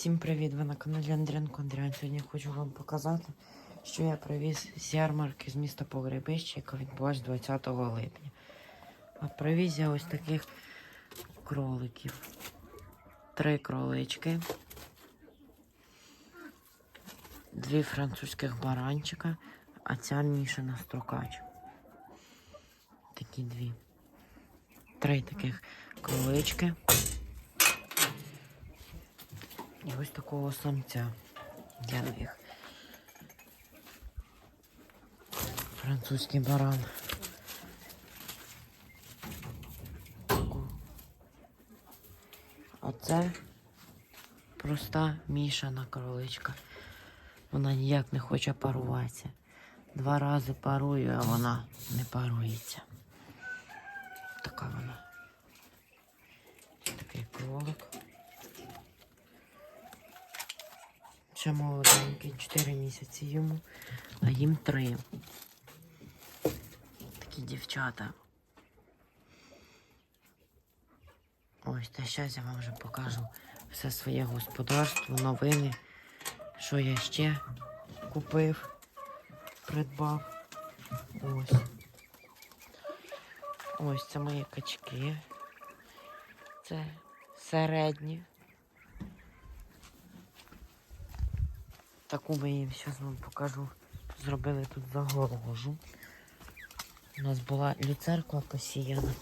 Всім привіт! Ви на каналі Андріанко Андріан. Сьогодні хочу вам показати, що я привіз з ярмарки з міста Погребище, яка відбулась 20 липня. А привіз я ось таких кроликів. Три кролички, дві французьких баранчика, а ця мішана строкач. Такі дві. Три таких кролички. І ось такого самця для них. Французький баран. Таку. А це проста мішана кроличка. Вона ніяк не хоче паруватися. Два рази парую, а вона не парується. Така вона. Такий кролик. Ще молоденький, 4 місяці йому, а їм 3. Такі дівчата. Ось, та зараз я вам вже покажу все своє господарство, новини, що я ще купив, придбав. Ось. Ось це мої качки. Це середні. Таку ми їм зараз вам покажу. Зробили тут загорожу. У нас була люцерква посіяна.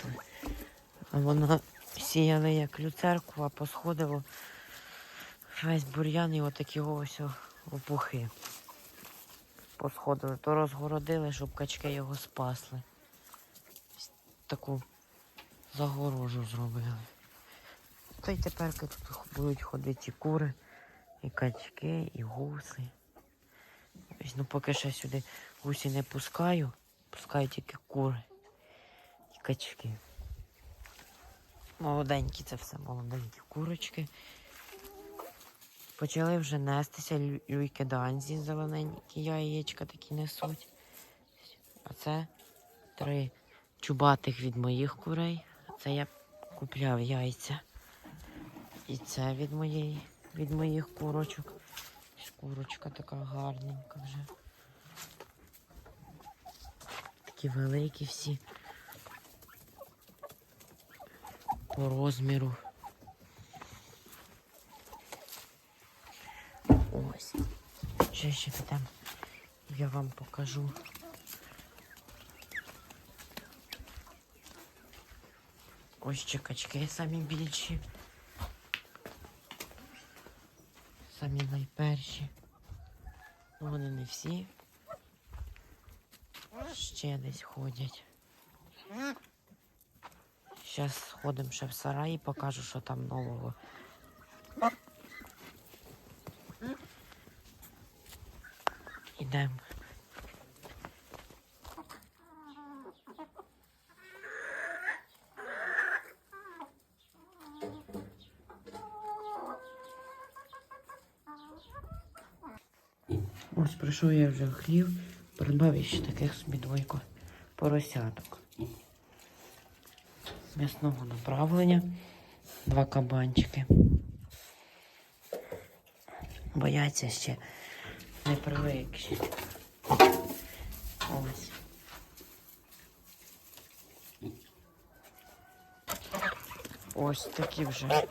А вона сіяли як люцерку, а посходило весь бур'ян і отакі ось опухи. Посходили, то розгородили, щоб качки його спасли. Таку загорожу зробили. Та й тепер тут будуть ходити кури. І качки, і гуси. Ось, ну поки що сюди гусі не пускаю, пускаю тільки кури і качки. Молоденькі це все, молоденькі курочки. Почали вже нестися лю- люйки данзі зелененькі яєчка такі несуть. А це три чубатих від моїх курей. Це я купляв яйця. І це від моєї від моїх курочок. Курочка така гарненька вже. Такі великі всі. По розміру. Ось. Ще ще підемо. Я вам покажу. Ось ще качки самі більші. Самі найперші. Ну, Вони не всі. Ще десь ходять. Зараз сходимо ще в сарай і покажу, що там нового. Ідемо. Ось прийшов я вже хлів, придбав ще таких собі двойко поросяток. М'ясного направлення, два кабанчики. Бояться ще не привикші. Ось. Ось такі вже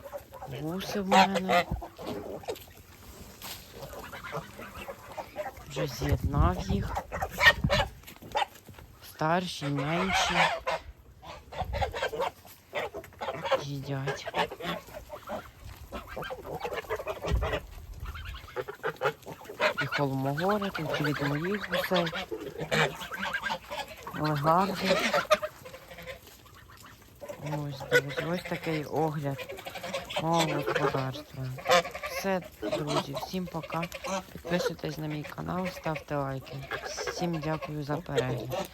гуси в мене. Вже з'єднав їх. Старші, менші. Їдять. І холмогори, тут від моїх гусей. Легарди. Ось, ось такий огляд мого господарства. Все, друзі, всім пока. Підписуйтесь на мій канал, ставте лайки. Всім дякую за перегляд.